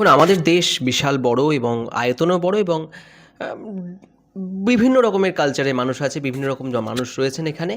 দেখুন, আমাদের দেশ বিশাল বড় এবং আয়তনও বড় এবং বিভিন্ন রকমের কালচারের মানুষ আছে, বিভিন্ন রকম মানুষ রয়েছেন এখানে।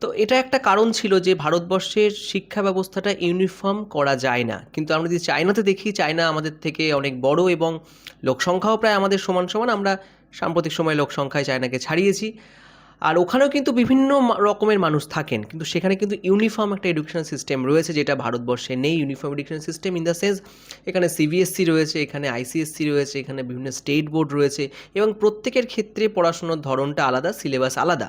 তো এটা একটা কারণ ছিল যে ভারতবর্ষের শিক্ষা ব্যবস্থাটা ইউনিফর্ম করা যায় না। কিন্তু আমরা যদি চায়নাতে দেখি, চায়না আমাদের থেকে অনেক বড় এবং লোকসংখ্যাও প্রায় আমাদের সমান সমান। আমরা সাম্প্রতিক সময়ে লোকসংখ্যায় চায়নাকে ছাড়িয়েছি। আর ওখানেও কিন্তু বিভিন্ন রকমের মানুষ থাকেন। কিন্তু সেখানে কিন্তু ইউনিফর্ম একটা এডুকেশন সিস্টেম রয়েছে, যেটা ভারতবর্ষে নেই। Uniform education system in the sense এখানে সিবিএসসি রয়েছে, এখানে আইসিএসসি রয়েছে, এখানে বিভিন্ন স্টেট বোর্ড রয়েছে এবং প্রত্যেকের ক্ষেত্রে পড়াশোনার ধরনটা আলাদা, সিলেবাস আলাদা।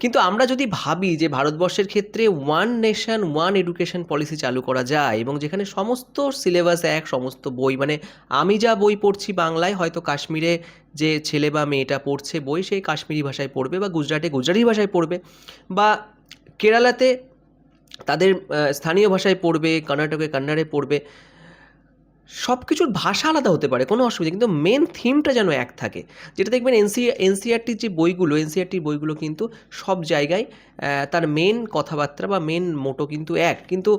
কিন্তু আমরা যদি ভাবি যে ভারতবর্ষের ক্ষেত্রে one nation one education policy চালু করা যায় এবং যেখানে সমস্ত সিলেবাস এক, সমস্ত বই মানে আমি যা বই পড়ছি বাংলায়, হয়তো কাশ্মীরে যে ছেলে বা মেয়েটা পড়ছে বই সেই কাশ্মীরি ভাষায় পড়বে বা গুজরাটে গুজরাটি ভাষায় পড়বে বা কেরালাতে তাদের স্থানীয় ভাষায় পড়বে, কর্ণাটকে কন্নড়ে পড়বে সব কিছুর ভাষা আলাদা হতে পারে, কোনো অসুবিধা কিন্তু মেন থিমটা যেন এক থাকে, যেটা দেখবেন এনসি এনসিআরটির যে বইগুলো এনসিআরটির বইগুলো কিন্তু সব জায়গায় তার মেন কথাবার্তা বা মেন মোটো কিন্তু এক। কিন্তু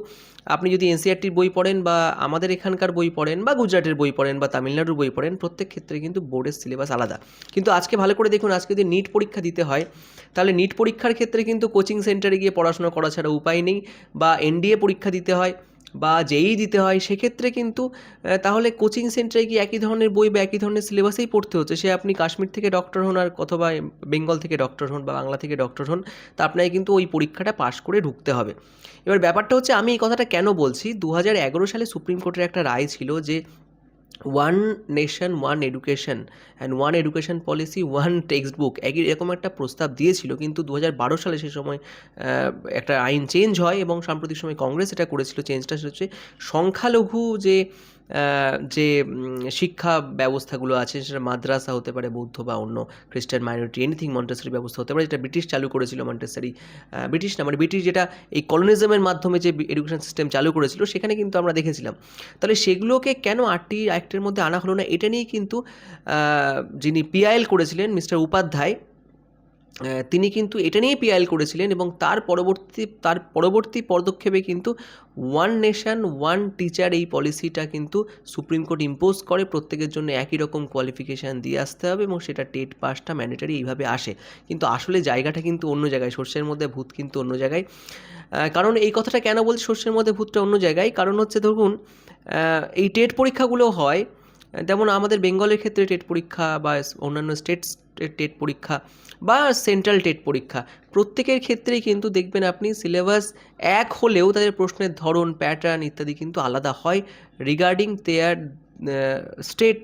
আপনি যদি এনসিআরটির বই পড়েন বা আমাদের এখানকার বই পড়েন বা গুজরাটের বই পড়েন বা তামিলনাড়ুর বই পড়েন, প্রত্যেক ক্ষেত্রে কিন্তু বোর্ডের সিলেবাস আলাদা। কিন্তু আজকে ভালো করে দেখুন, আজকে যদি নিট পরীক্ষা দিতে হয়, তাহলে নিট পরীক্ষার ক্ষেত্রে কিন্তু কোচিং সেন্টারে গিয়ে পড়াশোনা করা ছাড়া উপায় নেই বা এনডিএ পরীক্ষা দিতে হয়। বা যেই দিতে হয় সেক্ষেত্রে কিন্তু তাহলে কোচিং সেন্টারে কি একই ধরনের বই বা একই ধরনের সিলেবাসেই পড়তে হচ্ছে। সে আপনি কাশ্মীর থেকে ডক্টর হন আর অথবা বেঙ্গল থেকে ডক্টর হন বা বাংলা থেকে ডক্টর হন, তা আপনাকে কিন্তু ওই পরীক্ষাটা পাশ করে ঢুকতে হবে। এবার ব্যাপারটা হচ্ছে আমি এই কথাটা কেন বলছি? দু হাজার এগারো সালে সুপ্রিম কোর্টের একটা রায় ছিল যে one nation one education and one education policy one text book একই এরকম একটা প্রস্তাব দিয়েছিল, কিন্তু দু হাজার বারো সালে সে সময় একটা আইন চেঞ্জ হয় এবং সাম্প্রতিক সময় কংগ্রেস এটা করেছিল চেঞ্জটা হচ্ছে সংখ্যালঘু যে যে শিক্ষা ব্যবস্থাগুলো আছে, সেটা মাদ্রাসা হতে পারে, বৌদ্ধ বা অন্য খ্রিস্টান মাইনরিটি এনিথিং মন্টেসারি ব্যবস্থা হতে পারে, যেটা ব্রিটিশ চালু করেছিল মন্টেসারি ব্রিটিশ না মানে ব্রিটিশ যেটা এই কলোনিজমের মাধ্যমে যে এডুকেশন সিস্টেম চালু করেছিল, সেখানে কিন্তু আমরা দেখেছিলাম। তাহলে সেগুলোকে কেন আটটি অ্যাক্টের মধ্যে আনা হলো না? এটা নিয়ে কিন্তু যিনি পিআইএল করেছিলেন মিস্টার উপাধ্যায় তিনি কিন্তু এটা নিয়েই পিআইএল করেছিলেন এবং তার পরবর্তী তার পরবর্তী পদক্ষেপে কিন্তু ওয়ান নেশন ওয়ান টিচার এই পলিসিটা কিন্তু সুপ্রিম কোর্ট ইম্পোজ করে। প্রত্যেকের জন্য একই রকম কোয়ালিফিকেশান দিয়ে আসতে হবে এবং সেটা টেট পাসটা ম্যান্ডেটারি এইভাবে আসে। কিন্তু আসলে জায়গাটা কিন্তু অন্য জায়গায় শস্যের মধ্যে ভূত কিন্তু অন্য জায়গায়। কারণ এই কথাটা কেন বলছি শস্যের মধ্যে ভূতটা অন্য জায়গায়? কারণ হচ্ছে, ধরুন এই টেট পরীক্ষাগুলো হয় যেমন আমাদের বেঙ্গলের ক্ষেত্রে টেট পরীক্ষা বা অন্যান্য স্টেট টেট পরীক্ষা বা সেন্ট্রাল টেট পরীক্ষা, প্রত্যেকের ক্ষেত্রেই কিন্তু দেখবেন আপনি সিলেবাস এক হলেও তাদের প্রশ্নের ধরন প্যাটার্ন ইত্যাদি কিন্তু আলাদা হয় রিগার্ডিং দেয়ার স্টেট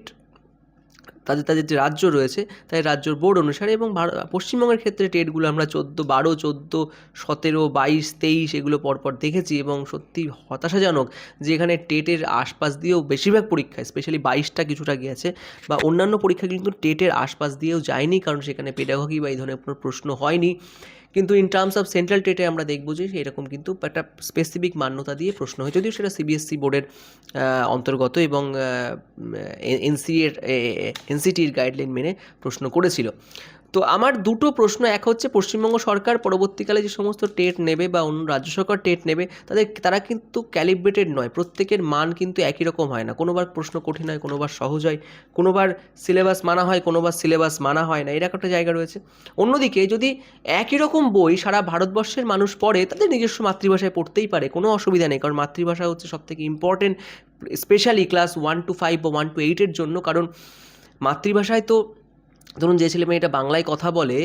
তাদের তাদের যে রাজ্য রয়েছে, তাই রাজ্যর বোর্ড অনুসারে এবং পশ্চিমবঙ্গের ক্ষেত্রে টেটগুলো আমরা চোদ্দ, বারো, চোদ্দ, সতেরো, বাইশ, তেইশ এগুলো পরপর দেখেছি এবং সত্যি হতাশাজনক যে এখানে টেটের আশপাশ দিয়েও বেশিরভাগ পরীক্ষায় স্পেশালি বাইশটা কিছুটা গিয়েছে বা অন্যান্য পরীক্ষা কিন্তু টেটের আশপাশ দিয়েও যায়নি কারণ সেখানে পেডাগগি বা এই ধরনের কোনো প্রশ্ন হয়নি। কিন্তু ইন টার্মস অফ সেন্ট্রাল টেটে আমরা দেখব যে এরকম কিন্তু একটা স্পেসিফিক মান্যতা দিয়ে প্রশ্ন হয়। যদিও সেটা সিবিএসসি বোর্ডের অন্তর্গত এবং এনসি এর এনসিটির গাইডলাইন মেনে প্রশ্ন করেছিল। তো আমার দুটো প্রশ্ন, এক হচ্ছে পশ্চিমবঙ্গ সরকার পরবর্তীকালে যে সমস্ত টেট নেবে বা অন্য রাজ্য সরকার টেট নেবে, তাদের তারা কিন্তু ক্যালিব্রেটেড নয়। প্রত্যেকের মান কিন্তু একই রকম হয় না। কোনোবার প্রশ্ন কঠিন হয়, কোনোবার সহজ হয়, কোনোবার সিলেবাস মানা হয়, কোনোবার সিলেবাস মানা হয় না। এরকম একটা জায়গা রয়েছে। অন্যদিকে যদি একই রকম বই সারা ভারতবর্ষের মানুষ পড়ে, তাদের নিজস্ব মাতৃভাষায় পড়তেই পারে, কোনো অসুবিধা নেই। কারণ মাতৃভাষা হচ্ছে সবথেকে important specially class one two five বা ওয়ান টু এইটের জন্য। কারণ মাতৃভাষায় তো ধরুন যে ছেলে মেয়েটা বাংলায় কথা বলে,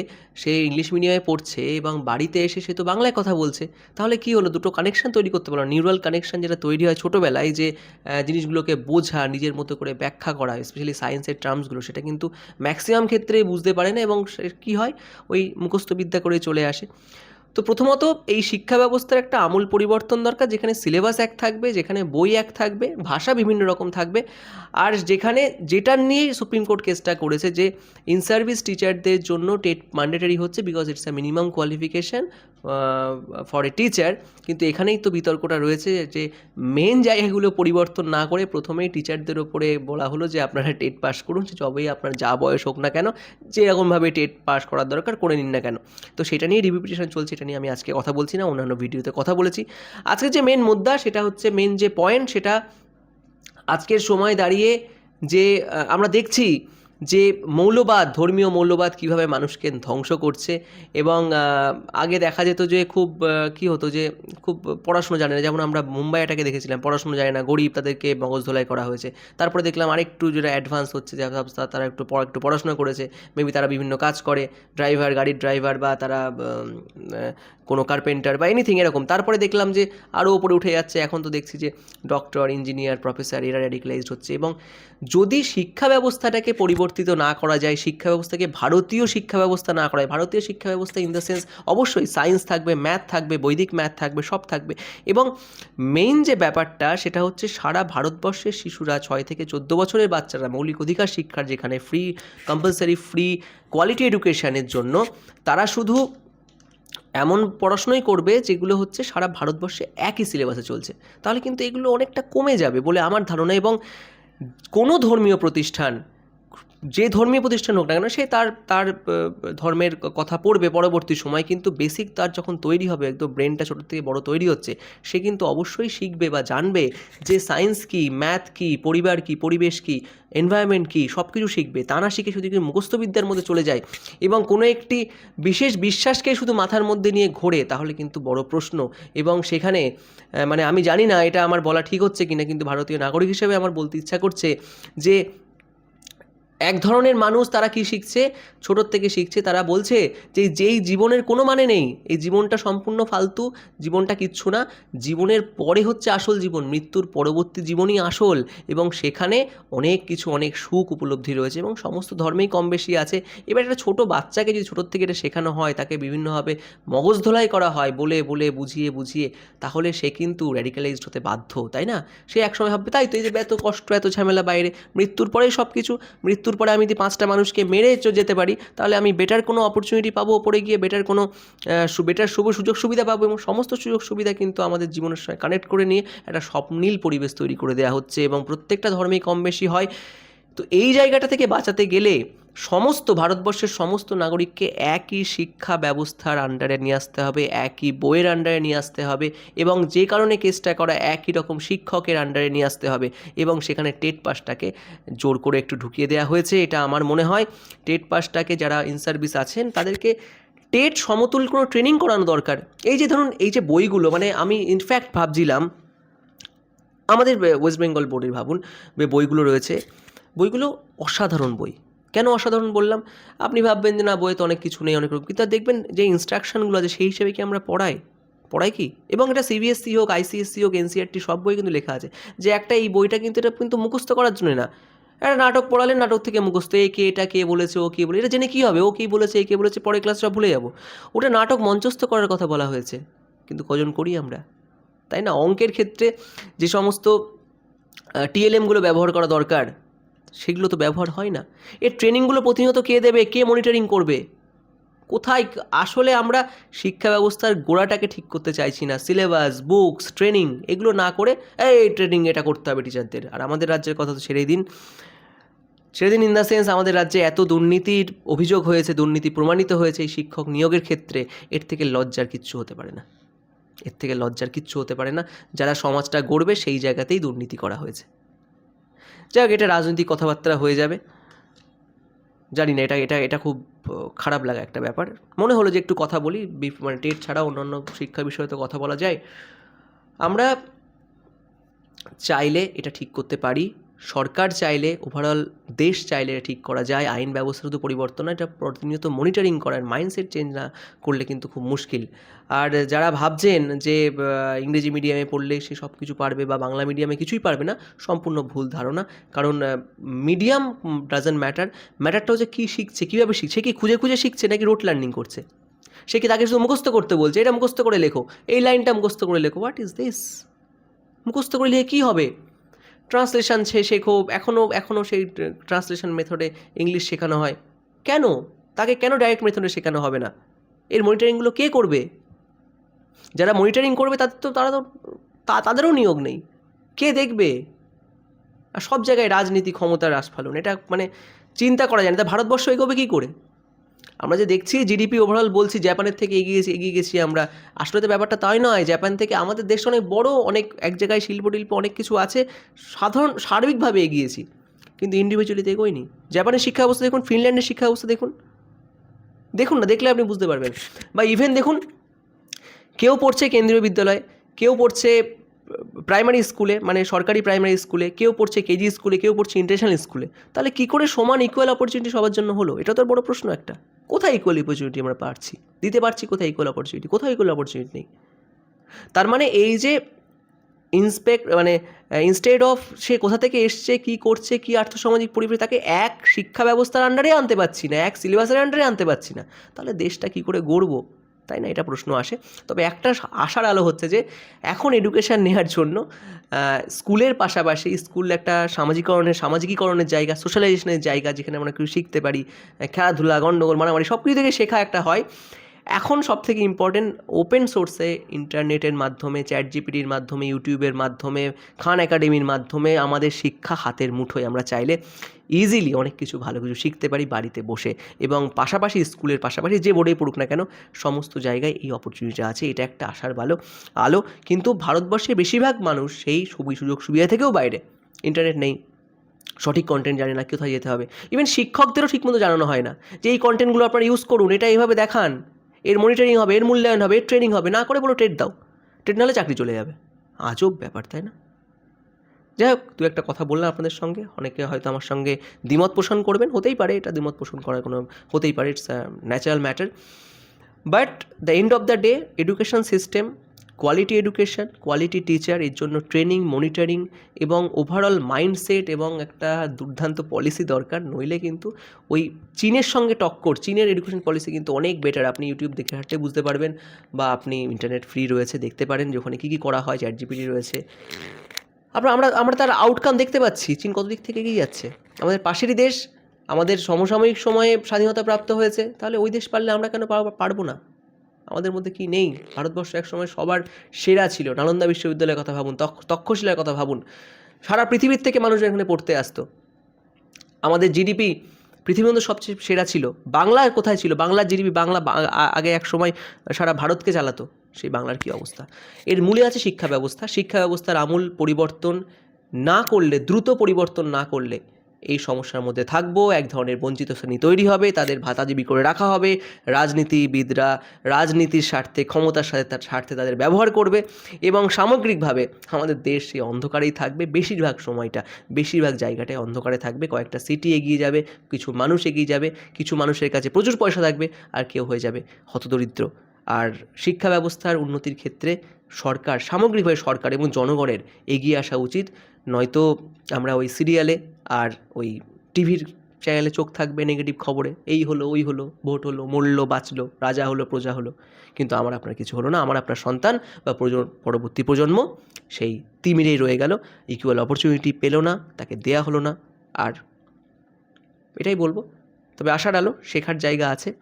সে ইংলিশ মিডিয়ামে পড়ছে এবং বাড়িতে এসে সে তো বাংলায় কথা বলছে, তাহলে কি হলো? দুটো কানেকশান তৈরি করতে পারল নিউরাল কানেকশান যেটা তৈরি হয় ছোটোবেলায় যে জিনিসগুলোকে বোঝা, নিজের মতো করে ব্যাখ্যা করা স্পেশালি সায়েন্সের টার্মসগুলো সেটা কিন্তু ম্যাক্সিমাম ক্ষেত্রে বুঝতে পারে না এবং সে কী হয়? ওই মুখস্থবিদ্যা করে চলে আসে। তো প্রথমত এই শিক্ষা ব্যবস্থার একটা আমূল পরিবর্তন দরকার, যেখানে সিলেবাস এক থাকবে, যেখানে বই এক থাকবে, ভাষা বিভিন্ন রকম থাকবে। আর যেখানে যেটা নিয়ে সুপ্রিম কোর্ট কেসটা করেছে যে ইন সার্ভিস টিচারদের জন্য টেট ম্যান্ডেটারি হচ্ছে because it's a minimum qualification for a teacher কিন্তু এখানেই তো বিতর্কটা রয়েছে যে মেন জায়গাগুলো পরিবর্তন না করে প্রথমেই টিচারদের ওপরে বলা হলো যে আপনারা টেট পাস করুন সে যবেই আপনার যা বয়স হোক না কেন, যেরকমভাবে টেট পাস করার দরকার করে নিন না কেন। তো সেটা নিয়ে রিভিপিটেশন চলছে, এটা নিয়ে আমি আজকে কথা বলছি না, অন্যান্য ভিডিওতে কথা বলেছি। আজকে যে মেন মুদ্রা, সেটা হচ্ছে মেন যে পয়েন্ট সেটা আজকের সময় দাঁড়িয়ে যে আমরা দেখছি যে মৌলবাদ, ধর্মীয় মৌলবাদ কীভাবে মানুষকে ধ্বংস করছে এবং আগে দেখা যেত যে খুব কি হতো যে খুব পড়াশুনো জানে না। যেমন আমরা মুম্বাই এটাকে দেখেছিলাম, পড়াশুনো জানে না, গরিব তাদেরকে মগজ ধোলাই করা হয়েছে। তারপরে দেখলাম আরেকটু যেটা অ্যাডভান্স হচ্ছে যে তারা একটু একটু পড়াশোনা করেছে। মেবি তারা বিভিন্ন কাজ করে ড্রাইভার গাড়ির ড্রাইভার বা তারা কোনো কার্পেন্টার বা এনিথিং এরকম। তারপরে দেখলাম যে আরও ওপরে উঠে যাচ্ছে। এখন তো দেখছি যে ডক্টর ইঞ্জিনিয়ার প্রফেসর এরা র্যাডিক্যালাইজড হচ্ছে এবং যদি শিক্ষা ব্যবস্থাটাকে পরিবর্তিত না করা যায় শিক্ষা ব্যবস্থাকে ভারতীয় শিক্ষা ব্যবস্থা না করা যায় ভারতীয় শিক্ষা ব্যবস্থা ইন দ্য সেন্স অবশ্যই সায়েন্স থাকবে ম্যাথ থাকবে, বৈদিক ম্যাথ থাকবে, সব থাকবে। এবং মেইন যে ব্যাপারটা, সেটা হচ্ছে সারা ভারতবর্ষের শিশুরা ছয় থেকে চোদ্দ বছরের বাচ্চারা মৌলিক অধিকার শিক্ষার যেখানে ফ্রি কম্পালসারি ফ্রি কোয়ালিটি এডুকেশানের জন্য, তারা শুধু এমন পড়াশোনাই করবে যেগুলো হচ্ছে সারা ভারতবর্ষে একই সিলেবাসে চলছে। তাহলে কিন্তু এগুলো অনেকটা কমে যাবে বলে আমার ধারণা। এবং কোনো ধর্মীয় প্রতিষ্ঠান যে ধর্মীয় প্রতিষ্ঠান হোক না কেন, সে তার তার ধর্মের কথা পড়বে পরবর্তী সময়, কিন্তু বেসিক তার যখন তৈরি হবে, একদম ব্রেনটা ছোটো থেকে বড় তৈরি হচ্ছে, সে কিন্তু অবশ্যই শিখবে বা জানবে যে সায়েন্স কী ম্যাথ কী, পরিবার কী, পরিবেশ কী এনভায়রনমেন্ট কী সব কিছু শিখবে। তা না শিখে শুধু মুখস্থবিদ্যার মধ্যে চলে যায়। এবং কোনো একটি বিশেষ বিশ্বাসকে শুধু মাথার মধ্যে নিয়ে ঘোরে, তাহলে কিন্তু বড় প্রশ্ন। এবং সেখানে মানে আমি জানি না এটা আমার বলা ঠিক হচ্ছে কিনা, কিন্তু ভারতীয় নাগরিক হিসেবে আমার বলতে ইচ্ছা করছে যে এক ধরনের মানুষ তারা কি শিখছে? ছোটোর থেকে শিখছে। তারা বলছে যে, যেই জীবনের কোনো মানে নেই, এই জীবনটা সম্পূর্ণ ফালতু, জীবনটা কিচ্ছু না। জীবনের পরে হচ্ছে আসল জীবন, মৃত্যুর পরবর্তী জীবনই আসল এবং সেখানে অনেক কিছু, অনেক সুখ উপলব্ধি রয়েছে এবং সমস্ত ধর্মেই কম বেশি আছে। এবার একটা ছোটো বাচ্চাকে যদি ছোটোর থেকে এটা শেখানো হয়, তাকে বিভিন্নভাবে মগজ ধোলাই করা হয়, বলে বলে, বুঝিয়ে বুঝিয়ে, তাহলে সে কিন্তু র্যাডিক্যালাইজড হতে বাধ্য, তাই না? সে একসময় ভাববে, তাই তো, এই যে এত কষ্ট, এত ঝামেলা বাইরে, মৃত্যুর পরেই সব কিছু মৃত্যুর পরে আমি যদি পাঁচটা মানুষকে মেরে যেতে পারি, তাহলে আমি বেটার কোনো অপরচুনিটি পাবো ওপরে গিয়ে বেটার কোনো বেটার শুভ সুযোগ সুবিধা পাবো এবং সমস্ত সুযোগ সুবিধা কিন্তু আমাদের জীবনের সঙ্গে কানেক্ট করে নিয়ে একটা স্বপ্নীল পরিবেশ তৈরি করে দেওয়া হচ্ছে এবং প্রত্যেকটা ধর্মেই কম বেশি হয়। তো এই জায়গাটা থেকে বাঁচাতে গেলে সমস্ত ভারতবর্ষের সমস্ত নাগরিককে একই শিক্ষা ব্যবস্থার আন্ডারে নিয়ে আসতে হবে, একই বইয়ের আন্ডারে নিয়ে আসতে হবে এবং যে কারণে কেসটা করা একই রকম শিক্ষকের আন্ডারে নিয়ে আসতে হবে এবং সেখানে টেট পাসটাকে জোর করে একটু ঢুকিয়ে দেওয়া হয়েছে, এটা আমার মনে হয়। টেট পাসটাকে যারা ইন সার্ভিস আছেন, তাদেরকে টেট সমতুল কোনো ট্রেনিং করানো দরকার। এই যে ধরুন, এই যে বইগুলো মানে আমি ইনফ্যাক্ট ভাবছিলাম, আমাদের ওয়েস্ট বেঙ্গল বোর্ডের ভাবুন বইগুলো রয়েছে বইগুলো অসাধারণ বই। কেন অসাধারণ বললাম? আপনি ভাববেন যে না, বইয়ে তো অনেক কিছু নেই, অনেক রকম। কিন্তু দেখবেন যে ইনস্ট্রাকশনগুলো আছে, সেই হিসেবে কি আমরা পড়াই? পড়াই কি? এবং এটা সিবিএসসি হোক আইসিএসসি হোক এনসিআরটি সব বই কিন্তু লেখা আছে। যে একটা এই বইটা কিন্তু, এটা কিন্তু মুখস্থ করার জন্য না। একটা নাটক পড়ালেন নাটক থেকে মুখস্থ, এ কে, এটা কে বলেছে, ও কে বলে, এটা জেনে কী হবে? ও কী বলেছে, এ কে বলেছে পরে ক্লাস সব ভুলে যাব। ওটা নাটক মঞ্চস্থ করার কথা বলা হয়েছে। কিন্তু কজন করি আমরা? তাই না? অঙ্কের ক্ষেত্রে যে সমস্ত টিএলএমগুলো ব্যবহার করা দরকার সেগুলো তো ব্যবহার হয় না। এর ট্রেনিংগুলো প্রতিনিয়ত কে দেবে? কে মনিটরিং করবে? কোথায় আসলে আমরা শিক্ষা ব্যবস্থার গোড়াটাকে ঠিক করতে চাইছি না। সিলেবাস বুকস ট্রেনিং এগুলো না করে এই ট্রেনিং এটা করতে হবে টিচারদের আর আমাদের রাজ্যের কথা তো ছেড়েই দিন। ছেড়ে দিন ইন দ্য সেন্স আমাদের রাজ্যে এত দুর্নীতির অভিযোগ হয়েছে, দুর্নীতি প্রমাণিত হয়েছে এই শিক্ষক নিয়োগের ক্ষেত্রে। এর থেকে লজ্জার কিচ্ছু হতে পারে না। এর থেকে লজ্জার কিচ্ছু হতে পারে না। যারা সমাজটা গড়বে সেই জায়গাতেই দুর্নীতি করা হয়েছে। যাই এটা রাজনৈতিক কথাবার্তা হয়ে যাবে। জানি না, এটা এটা এটা খুব খারাপ লাগা একটা ব্যাপার। মনে হলো যে একটু কথা বলি মানে টেট ছাড়া অন্যান্য শিক্ষা বিষয়ে তো কথা বলা যায়। আমরা চাইলে এটা ঠিক করতে পারি। সরকার চাইলে ওভারঅল দেশ চাইলে ঠিক করা যায়। আইন ব্যবস্থা শুধু পরিবর্তন না এটা প্রতিনিয়ত মনিটরিং করার মাইন্ডসেট চেঞ্জ না করলে কিন্তু খুব মুশকিল। আর যারা ভাবছেন যে ইংরেজি মিডিয়ামে পড়লে সে সব কিছু পারবে বা বাংলা মিডিয়ামে কিছুই পারবে না, সম্পূর্ণ ভুল ধারণা। কারণ মিডিয়াম ডাজেন্ট ম্যাটার ম্যাটারটা হচ্ছে কী শিখছে, কীভাবে শিখছে? কি খুঁজে খুঁজে শিখছে নাকি রোট লার্নিং করছে? সে কি তাকে শুধু মুখস্থ করতে বলছে? এটা মুখস্থ করে লেখো। এই লাইনটা মুখস্থ করে লেখো। হোয়াট ইজ দিস মুখস্থ করে লিখে কী হবে? ট্রান্সলেশন সে শেখো, এখনও এখনও সেই ট্রান্সলেশন মেথডে ইংলিশ শেখানো হয়। কেন? তাকে কেন ডাইরেক্ট মেথডে শেখানো হবে না? এর মনিটরিংগুলো কে করবে? যারা মনিটরিং করবে, তাদের তো, তারা তো, তাদেরও নিয়োগ নেই। কে দেখবে? আর সব জায়গায় রাজনীতি ক্ষমতার আস্ফালন। এটা মানে চিন্তা করা যায় না। তা ভারতবর্ষ এগোবে কী করে? আমরা যে দেখছি জিডিপি ওভারঅল বলছি জাপানের থেকে এগিয়ে গেছি এগিয়ে গেছি আমরা। আসলে তো ব্যাপারটা তাই নয় জাপান থেকে আমাদের দেশ অনেক বড়, অনেক এক জায়গায় শিল্প টিল্প অনেক কিছু আছে, সাধারণ, সার্বিকভাবে এগিয়েছি। কিন্তু ইন্ডিভিজুয়ালি তো এগোয়নি জাপানের শিক্ষা ব্যবস্থা দেখুন ফিনল্যান্ডের শিক্ষা ব্যবস্থা দেখুন। দেখুন না, দেখলে আপনি বুঝতে পারবেন। বা ইভেন দেখুন, কেউ পড়ছে কেন্দ্রীয় বিদ্যালয়ে, কেউ পড়ছে প্রাইমারি স্কুলে মানে সরকারি প্রাইমারি স্কুলে কেউ পড়ছে কেজি স্কুলে কেউ পড়ছে ইন্টারন্যাশনাল স্কুলে তাহলে কী করে সমান ইকুয়াল অপরচুনিটি সবার জন্য হলো? এটা তো বড় প্রশ্ন একটা। কোথায় ইকুয়াল অপরচুনিটি আমরা পাচ্ছি দিতে পারছি কোথায় ইকুয়াল অপরচুনিটি কোথায় ইকুয়াল অপরচুনিটি নেই? তার মানে এই যে ইন্সপেক্ট মানে ইনস্টেড অফ সে কোথা থেকে এসছে, কি করছে, কি আর্থসামাজিক পরিবেশ, তাকে এক শিক্ষা ব্যবস্থার আন্ডারে আনতে পারছি না, এক সিলেবাসের আন্ডারে আনতে পারছি না, তাহলে দেশটা কি করে গড়বো? তাই না? এটা প্রশ্ন আসে। তবে একটা আশার আলো হচ্ছে যে, এখন এডুকেশান নেওয়ার জন্য স্কুলের পাশাপাশি স্কুল একটা সামাজিকরণের, সামাজিকীকরণের জায়গা সোশ্যালাইজেশনের জায়গা যেখানে আমরা কিছু শিখতে পারি খেলাধুলা গণ্ডগোল মারামারি সব কিছু থেকে শেখা একটা হয়। এখন সব থেকে ইম্পর্টেন্ট ওপেন সোর্সে ইন্টারনেটের মাধ্যমে চ্যাট জিপিটির মাধ্যমে ইউটিউবের মাধ্যমে খান একাডেমির মাধ্যমে আমাদের শিক্ষা হাতের মুঠোয় আমরা চাইলে ইজিলি অনেক কিছু, ভালো কিছু শিখতে পারি বাড়িতে বসে। এবং পাশাপাশি স্কুলের পাশাপাশি যে বোর্ডেই পড়ুক না কেন, সমস্ত জায়গায় এই অপরচুনিটি আছে। এটা একটা আশার ভালো আলো। কিন্তু ভারতবর্ষে বেশিরভাগ মানুষ সেই সুযোগ সুবিধা থেকেও বাইরে। ইন্টারনেট নেই। সঠিক কন্টেন্ট জানে না, কোথায় যেতে হবে। ইভেন শিক্ষকদেরও ঠিকমতো জানানো হয় না যে, এই কন্টেন্টগুলো আপনারা ইউজ করুন, এটা এইভাবে দেখান। এর মনিটরিং হবে, এর মূল্যায়ন হবে, এর ট্রেনিং হবে, না করে বলো টেট দাও। টেট নাহলে চাকরি চলে যাবে। আজব ব্যাপার, তাই না? যাই হোক, দু একটা কথা বললাম আপনাদের সঙ্গে। অনেকে হয়তো আমার সঙ্গে দ্বিমত পোষণ করবেন, হতেই পারে, এটা দ্বিমত পোষণ করার কোনো, হতেই পারে it's natural matter but the end of the day education system quality education quality teacher এর জন্য ট্রেনিং মনিটরিং এবং ওভারঅল মাইন্ডসেট এবং একটা দুর্দান্ত পলিসি দরকার। নইলে কিন্তু ওই চীনের সঙ্গে টক্কর চীনের এডুকেশন পলিসি কিন্তু অনেক বেটার আপনি ইউটিউব দেখে হাঁটতে বুঝতে পারবেন বা আপনি ইন্টারনেট ফ্রি রয়েছে, দেখতে পারেন যে ওখানে কী কী করা হয় চ্যাট জিপিটি রয়েছে। আমরা আমরা আমরা তার আউটকাম দেখতে পাচ্ছি। চীন কত দিক থেকে এগিয়ে যাচ্ছে? আমাদের পাশেরই দেশ, আমাদের সমসাময়িক সময়ে স্বাধীনতা প্রাপ্ত হয়েছে, তাহলে ওই দেশ পারলে আমরা কেন পারব না? আমাদের মধ্যে কি নেই? ভারতবর্ষ একসময় সবার সেরা ছিল। নালন্দা বিশ্ববিদ্যালয়ের কথা ভাবুন, তক্ষ, তক্ষশিলার কথা ভাবুন। সারা পৃথিবীর থেকে মানুষ এখানে পড়তে আসতো। আমাদের জিডিপি পৃথিবীর মধ্যে সবচেয়ে সেরা ছিল। বাংলা কোথায় ছিল? বাংলার জিডিপি বাংলা আগে এক সময় সারা ভারতকে চালাতো। সেই বাংলার কী অবস্থা? এর মূলে আছে শিক্ষা ব্যবস্থা। শিক্ষা ব্যবস্থার আমূল পরিবর্তন না করলে, দ্রুত পরিবর্তন না করলে এই সমস্যার মধ্যে থাকব, এক ধরনের বঞ্চিত শ্রেণি তৈরি হবে, তাদের ভাতাজীবী করে রাখা হবে, রাজনীতিবিদরা রাজনীতির স্বার্থে, ক্ষমতার সাথে তার স্বার্থে তাদের ব্যবহার করবে এবং সামগ্রিকভাবে আমাদের দেশ সেই অন্ধকারেই থাকবে, বেশিরভাগ সময়টা, বেশিরভাগ জায়গাটায় অন্ধকারে থাকবে, কয়েকটা সিটি এগিয়ে যাবে, কিছু মানুষ এগিয়ে যাবে, কিছু মানুষের কাছে প্রচুর পয়সা থাকবে, আর কেউ হয়ে যাবে হতদরিদ্র। আর শিক্ষা ব্যবস্থার উন্নতির ক্ষেত্রে সরকার, সামগ্রিকভাবে সরকার এবং জনগণের এগিয়ে আসা উচিত। নয়তো আমরা ওই সিরিয়ালে আর ওই টিভির চ্যানেলে চোখ থাকবে নেগেটিভ খবরে। এই হলো, ওই হলো, ভোট হলো, মরলো, বাঁচলো, রাজা হলো, প্রজা হলো। কিন্তু আমার আপনার কিছু হলো না। আমার আপনার সন্তান বা পরবর্তী প্রজন্ম সেই তিমিরেই রয়ে গেল। ইকুয়াল অপরচুনিটি পেল না, তাকে দেয়া হলো না। আর এটাই বলব। তবে আশার আলো শেখার জায়গা আছে।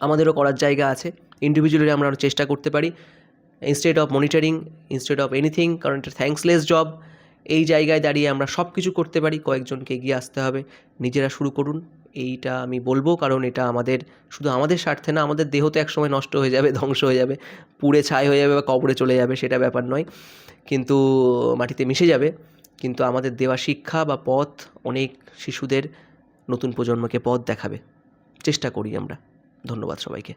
আমাদেরও করার জায়গা আছে। ইন্ডিভিজুয়ালি আমরা চেষ্টা করতে পারি। Instead of monitoring instead of anything কারণ এটা থ্যাঙ্কসলেস জব এই জায়গায় দাঁড়িয়ে আমরা সব কিছু করতে পারি, কয়েকজনকে এগিয়ে আসতে হবে। নিজেরা শুরু করুন। এইটা আমি বলব, কারণ এটা আমাদের, শুধু আমাদের স্বার্থে না, আমাদের দেহ তো একসময় নষ্ট হয়ে যাবে, ধ্বংস হয়ে যাবে। পুড়ে ছাই হয়ে যাবে বা কবরে চলে যাবে, সেটা ব্যাপার নয়। কিন্তু মাটিতে মিশে যাবে। কিন্তু আমাদের দেওয়া শিক্ষা বা পথ অনেক শিশুদের নতুন প্রজন্মকে পথ দেখাবে। চেষ্টা করি আমরা। ধন্যবাদ সবাইকে।